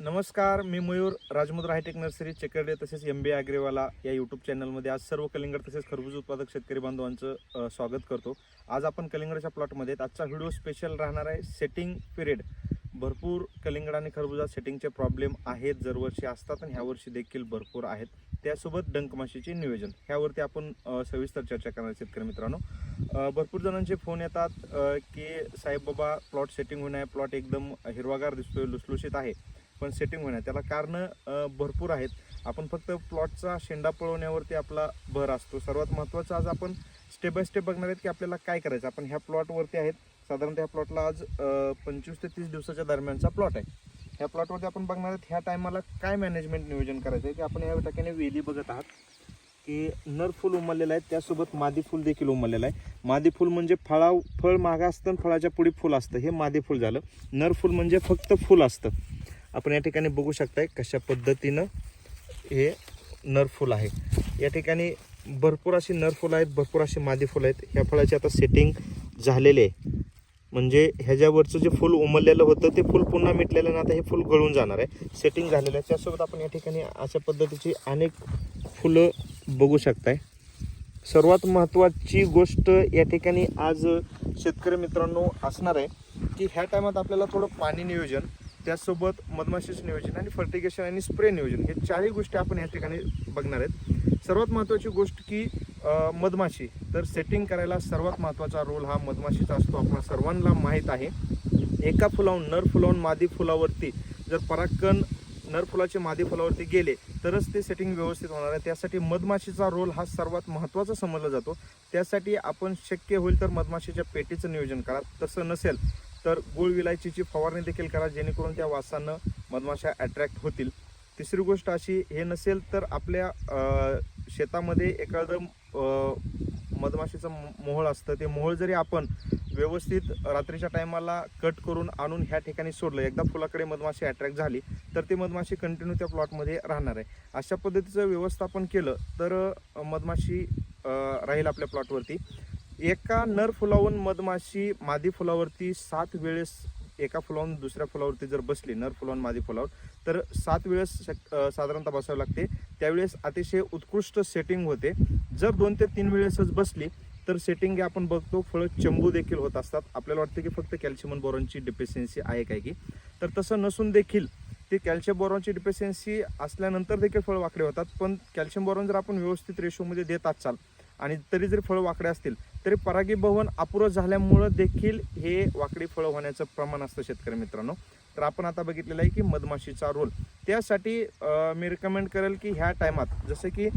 नमस्कार मी Mayur Rajmudra hitech nursery चेकर्डे तसेच एम बी अग्रेवाला या यूट्यूब चॅनलमध्ये आज सर्व कलिंगड तसेच खरबूज उत्पादक शेतकरी बांधवांचं स्वागत करतो. आज आपण कलिंगडाच्या प्लॉटमध्ये आजचा व्हिडिओ स्पेशल राहणार आहे सेटिंग पिरियड भरपूर कलिंगड आणि खरबुजात सेटिंगचे प्रॉब्लेम आहेत दरवर्षी असतात आणि ह्यावर्षी देखील भरपूर आहेत. त्यासोबत डंकमाशीचे नियोजन. ह्यावरती आपण सविस्तर चर्चा करणार शेतकरी मित्रांनो. भरपूर जणांचे फोन येतात की साहेब बाबा प्लॉट सेटिंग होऊन आहे प्लॉट एकदम हिरवागार दिसतोय लुसलुशीत आहे. पण सेटिंग होण्या त्याला कारणं भरपूर आहेत. आपण फक्त प्लॉटचा शेंडा पळवण्यावरती आपला भर असतो. सर्वात महत्त्वाचं आज आपण स्टेप बाय स्टेप बघणार आहेत की आपल्याला काय करायचं. आपण ह्या प्लॉटवरती आहेत. साधारणतः ह्या प्लॉटला आज पंचवीस ते तीस दिवसाच्या दरम्यानचा प्लॉट आहे. ह्या प्लॉटवरती आपण बघणार आहेत ह्या टायमाला काय मॅनेजमेंट नियोजन करायचं आहे. की आपण या ठिकाणी वेली बघत आहात की नर फुल उमललेलं आहे. त्यासोबत मादी फुल देखील उमललेलं आहे. मादी फुल म्हणजे फळा फळ मागं असतं आणि फळाच्या पुढे फुल असतं. हे मादी फुल झालं. नर फुल म्हणजे फक्त फुल असतं. आपण या ठिकाणी बघू शकताय कशा पद्धतीनं हे नरफुल आहे. या ठिकाणी भरपूर अशी नरफुलं आहेत भरपूर अशी मादी फुलं आहेत. ह्या फळाची आता सेटिंग झालेले आहे. म्हणजे ह्याच्यावरचं जे फुल उमललेलं होतं ते फुल पुन्हा मिटलेलं ना आता हे फुल गळून जाणार आहे. सेटिंग झालेलं आहे. त्यासोबत आपण या ठिकाणी अशा पद्धतीची अनेक फुलं बघू शकताय. सर्वात महत्त्वाची गोष्ट या ठिकाणी आज शेतकरी मित्रांनो असणार आहे की ह्या टायमात आपल्याला थोडं पाणी नियोजन त्याचसोबत मधमाशीचं नियोजन आणि फर्टिगेशन आणि स्प्रे नियोजन हे चारही गोष्टी आपण या ठिकाणी बघणार आहेत. सर्वात महत्त्वाची गोष्ट की मधमाशी. तर सेटिंग करायला सर्वात महत्त्वाचा रोल हा मधमाशीचा असतो आपल्या सर्वांना माहीत आहे. एका फुलाहून नर फुलावून मादी फुलावरती जर परागकण नर फुलाचे मादी फुलावरती गेले तरच ते सेटिंग व्यवस्थित होणार आहे. त्यासाठी मधमाशीचा रोल हा सर्वात महत्त्वाचा समजला जातो. त्यासाठी आपण शक्य होईल तर मधमाशीच्या पेटीचं नियोजन करा. तसं नसेल तर गुळ विलायचीची फवारणी देखील करा जेणेकरून त्या वासानं मधमाशा अट्रॅक्ट होतील. तिसरी गोष्ट अशी हे नसेल तर आपल्या शेतामध्ये एखादं मधमाशीचं मोहळ असतं. ते मोहळ जरी आपण व्यवस्थित रात्रीच्या टायमाला कट करून आणून ह्या ठिकाणी सोडलं एकदा फुलाकडे मधमाशी अट्रॅक्ट झाली तर ती मधमाशी कंटिन्यू त्या प्लॉटमध्ये राहणार आहे. अशा पद्धतीचं व्यवस्थापन केलं तर मधमाशी राहील आपल्या प्लॉटवरती एका नर फुलावून मधमाशी मादी फुलावरती सात वेळेस एका फुलावून दुसऱ्या फुलावरती जर बसली नर फुलावून मादी फुलावर तर सात वेळेस शक साधारणतः बसावं लागते. त्यावेळेस अतिशय उत्कृष्ट सेटिंग होते. जर दोन ते तीन वेळेसच बसली तर सेटिंग हे आपण बघतो फळं चंबू देखील होत असतात. आपल्याला वाटतं की फक्त कॅल्शियम बोरॉनची डिफिशियन्सी आहे काय की. तर तसं नसून देखील ते कॅल्शियम बोरॉनची डिफिशियन्सी असल्यानंतर देखील फळं वाकडे होतात. पण कॅल्शियम बोरॉन जर आपण व्यवस्थित रेशोमध्ये देत असाल आणि तरी जरी फळं वाकडे असतील तरी परागीभवन अपुरं झाल्यामुळं देखील हे वाकडी फळं होण्याचं प्रमाण असतं शेतकरी मित्रांनो. तर आपण आता बघितलेलं आहे की मधमाशीचा रोल. त्यासाठी मी रिकमेंड करेल की ह्या टायमात जसं की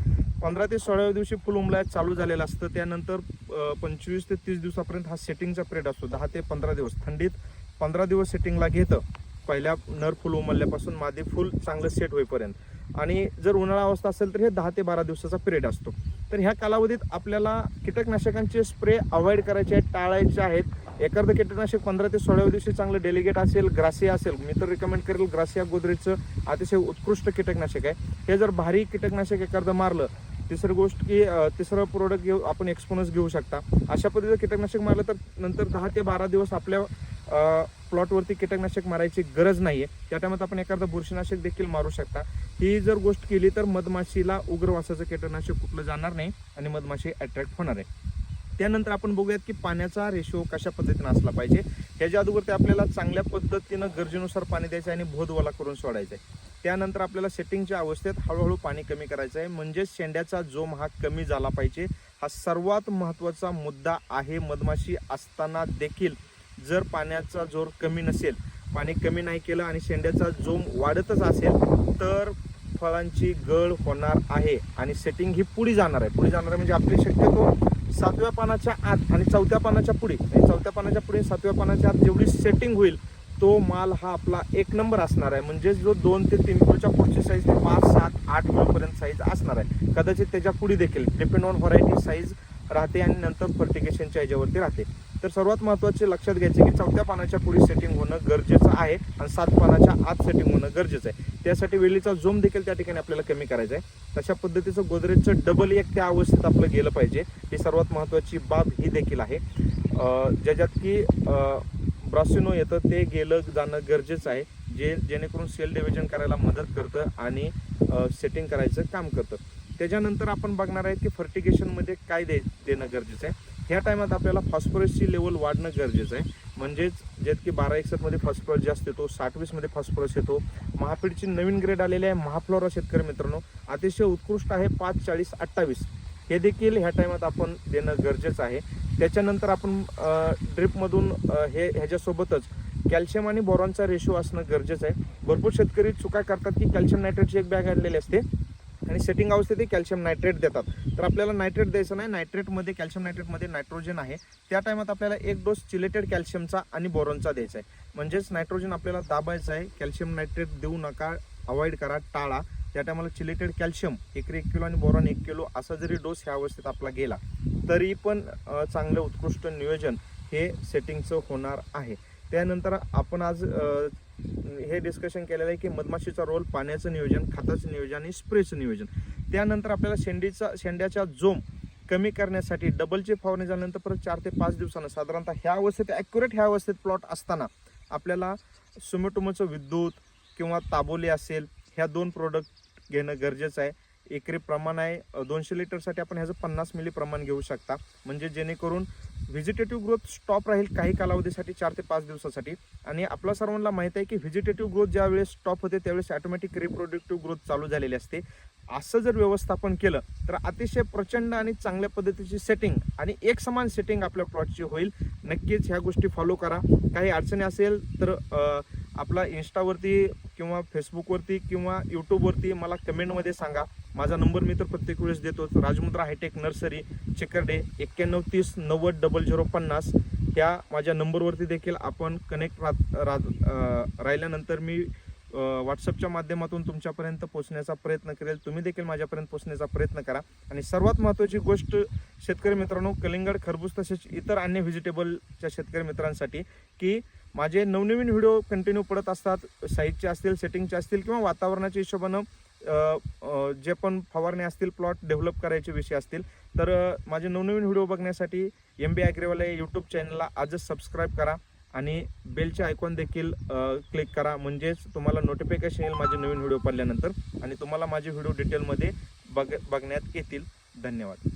पंधरा ते सोळाव्या दिवशी फुल उमलायत चालू झालेलं असतं त्यानंतर पंचवीस ते तीस दिवसापर्यंत हा सेटिंगचा पिरियड असतो दहा ते पंधरा दिवस. थंडीत पंधरा दिवस सेटिंगला घेतं पहिल्या नर फुल उमलल्यापासून मादी फुल चांगलं सेट होईपर्यंत. आणि जर उन्हाळा अवस्था असेल तर हे दहा ते बारा दिवसाचा पिरियड असतो. तर ह्या कालावधीत आपल्याला कीटकनाशकांचे स्प्रे अवॉइड करायचे आहेत टाळायचे आहेत. एखादं कीटकनाशक पंधरा ते सोळाव्या दिवशी चांगलं डेलिगेट असेल ग्रासिया असेल मी तर रिकमेंड करेल ग्रासिया गोदरेजचं अतिशय उत्कृष्ट कीटकनाशक आहे. हे जर भारी कीटकनाशक एखादं मारलं तिसरी गोष्ट की तिसरं प्रोडक्ट घेऊ आपण एक्सपोनस घेऊ शकता. अशा पद्धतीचं कीटकनाशक मारलं तर नंतर दहा ते बारा दिवस आपल्या प्लॉटवरती कीटकनाशक मारायची गरज नाही त्या टायमात आपण एखादं बुरशीनाशक देखील मारू शकता. ही जर गोष्ट केली तर मधमाशीला उग्रवासाचं कीटकनाशक कुठलं जाणार नाही आणि मधमाशी अट्रॅक्ट होणार आहे. त्यानंतर आपण बघूयात की पाण्याचा रेशो कशा पद्धतीनं असला पाहिजे. ह्याच्या अगोदर ते आपल्याला चांगल्या पद्धतीनं गरजेनुसार पाणी द्यायचं आहे आणि भोदवाला करून सोडायचं आहे. त्यानंतर आपल्याला सेटिंगच्या अवस्थेत हळूहळू पाणी कमी करायचं आहे. म्हणजे शेंड्याचा जोम हा कमी झाला पाहिजे. हा सर्वात महत्त्वाचा मुद्दा आहे. मधमाशी असताना देखील जर पाण्याचा जोर कमी नसेल पाणी कमी नाही केलं आणि शेंड्याचा जोम वाढतच असेल तर फळांची गळ होणार आहे आणि सेटिंग ही पुढे जाणार आहे. पुढे जाणार आहे म्हणजे आपली शक्यतो सातव्या पानाच्या आत आणि चौथ्या पानाच्या पुढे. चौथ्या पानाच्या पुढे सातव्या पानाच्या आत जेवढी सेटिंग होईल तो माल हा आपला एक नंबर असणार आहे. म्हणजेच जो दोन ते तीन किलोच्या पुढची साईज ते पाच सात आठ किलोपर्यंत साईज असणार आहे. कदाचित त्याच्या पुढे देखील डिपेंड ऑन व्हरायटी साईज राहते आणि नंतर फर्टिगेशनच्या याच्यावरती राहते. तर सर्वात महत्त्वाचे लक्षात घ्यायचे की चौथ्या पानाच्या पुढे सेटिंग होणं गरजेचं आहे आणि सात पानाच्या आत सेटिंग होणं गरजेचं आहे. त्यासाठी वेलीचा जोम देखील त्या ठिकाणी आपल्याला कमी करायचा आहे. तशा पद्धतीचं गोदरेजचं डबल एक त्या अवस्थेत आपलं गेलं पाहिजे. ही सर्वात महत्त्वाची बाब ही देखील आहे. ज्याच्यात की ब्रॉसिनो ब्रासिनो येतं ते गेलं जाणं गरजेचं आहे. जे जेणेकरून सेल डिव्हिजन करायला मदत करतं आणि सेटिंग करायचं काम करतं. त्याच्यानंतर आपण बघणार आहे की फर्टिगेशनमध्ये काय दे देणं गरजेचं आहे. ह्या टायमात आपल्याला फॉस्फरसची लेवल वाढणं गरजेचं आहे. म्हणजेच ज्यात की बारा एकसठमध्ये फॉस्फरस जास्त येतो साठवीसमध्ये फॉस्फरस येतो. महापीडची नवीन ग्रेड आलेली आहे महाफ्लोरा शेतकरी मित्रांनो. अतिशय उत्कृष्ट आहे पाच चाळीस अठ्ठावीस. हे देखील ह्या टायमात आपण देणं गरजेचं आहे. त्याच्यानंतर आपण ड्रिपमधून हे ह्याच्यासोबतच कॅल्शियम आणि बोरॉनचा रेशो असणं गरजेचं आहे. भरपूर शेतकरी चुका करतात की कॅल्शियम नायट्रेटची एक बॅग आणलेली असते. आणि सेटिंग अवस्थेत कॅल्शियम नायट्रेट देतात. तर आपल्याला नायट्रेट द्यायचं नाही. नायट्रेटमध्ये कॅल्शियम नायट्रेटमध्ये नायट्रोजन आहे. त्या टायमात आपल्याला एक डोस चिलेटेड कॅल्शियमचा आणि बोरॉनचा द्यायचा आहे. म्हणजेच नायट्रोजन आपल्याला दाबायचं आहे. कॅल्शियम नायट्रेट देऊ नका. अवॉइड करा. टाळा. त्या टायमाला चिलेटेड कॅल्शियम एकरी एक किलो आणि बोरॉन एक किलो असा जरी डोस ह्या अवस्थेत आपला गेला तरी पण चांगलं उत्कृष्ट नियोजन हे सेटिंगचं होणार आहे. त्यानंतर आपण आज हे डिस्कशन केलेलं आहे की मधमाशीचा रोल पाण्याचं नियोजन खताचं नियोजन आणि स्प्रेचं नियोजन. त्यानंतर आपल्याला शेंडीचा शेंड्याच्या जोम कमी करण्यासाठी डबलची फवारणी झाल्यानंतर परत चार ते पाच दिवसानं साधारणतः ह्या अवस्थेत ॲक्युरेट ह्या अवस्थेत प्लॉट असताना आपल्याला सुमेटोमोचं विद्युत किंवा ताबोली असेल ह्या दोन प्रोडक्ट घेणं गरजेचं आहे. एकरी प्रमाण आहे. दोनशे लिटरसाठी आपण ह्याचं पन्नास मिली प्रमाण घेऊ शकता. म्हणजे जेणेकरून व्हिजिटेटिव्ह ग्रोथ स्टॉप राहील काही कालावधीसाठी चार ते पाच दिवसासाठी. आणि आपल्या सर्वांना माहीत आहे की व्हिजिटेटिव्ह ग्रोथ ज्या वेळेस स्टॉप होते त्यावेळेस ऑटोमॅटिक रिप्रोडक्टिव्ह ग्रोथ चालू झालेली असते. असं जर व्यवस्थापन केलं तर अतिशय प्रचंड आणि चांगल्या पद्धतीची सेटिंग आणि एक समान सेटिंग आपल्या प्लॉटची होईल. नक्कीच ह्या गोष्टी फॉलो करा. काही अडचणी असेल तर आपला इन्स्टावरती किंवा फेसबुकवरती किंवा यूट्यूबवरती मला कमेंटमध्ये सांगा. माझा नंबर मी तर प्रत्येक वेळेस देतोच. राजमुद्रा हायटेक नर्सरी चिकरडे एक्क्याण्णव तीस नव्वद डबल झिरो पन्नास. ह्या माझ्या नंबरवरती देखील आपण कनेक्ट राह राह राहिल्यानंतर मी व्हॉट्सअपच्या माध्यमातून तुमच्यापर्यंत पोहोचण्याचा प्रयत्न करेल. तुम्ही देखील माझ्यापर्यंत पोहोचण्याचा प्रयत्न करा. आणि सर्वात महत्त्वाची गोष्ट शेतकरी मित्रांनो कलिंगड खरबूज तसेच इतर अन्य व्हेजिटेबलच्या शेतकरी मित्रांसाठी की माझे नवनवीन व्हिडिओ कंटिन्यू पडत असतात. साईजचे असतील सेटिंगचे असतील किंवा वातावरणाच्या हिशोबानं जे पण फवारणी असतील प्लॉट डेव्हलप करायचे विषय असतील तर माझे नवनवीन व्हिडिओ बघण्यासाठी एम बी ॲग्रेवाला यूट्यूब चॅनलला आजच सबस्क्राईब करा आणि बेलचे आयकॉन देखील क्लिक करा. म्हणजेच तुम्हाला नोटिफिकेशन येईल माझे नवीन व्हिडिओ पडल्यानंतर आणि तुम्हाला माझे व्हिडिओ डिटेलमध्ये बघ बघण्यात येतील. धन्यवाद.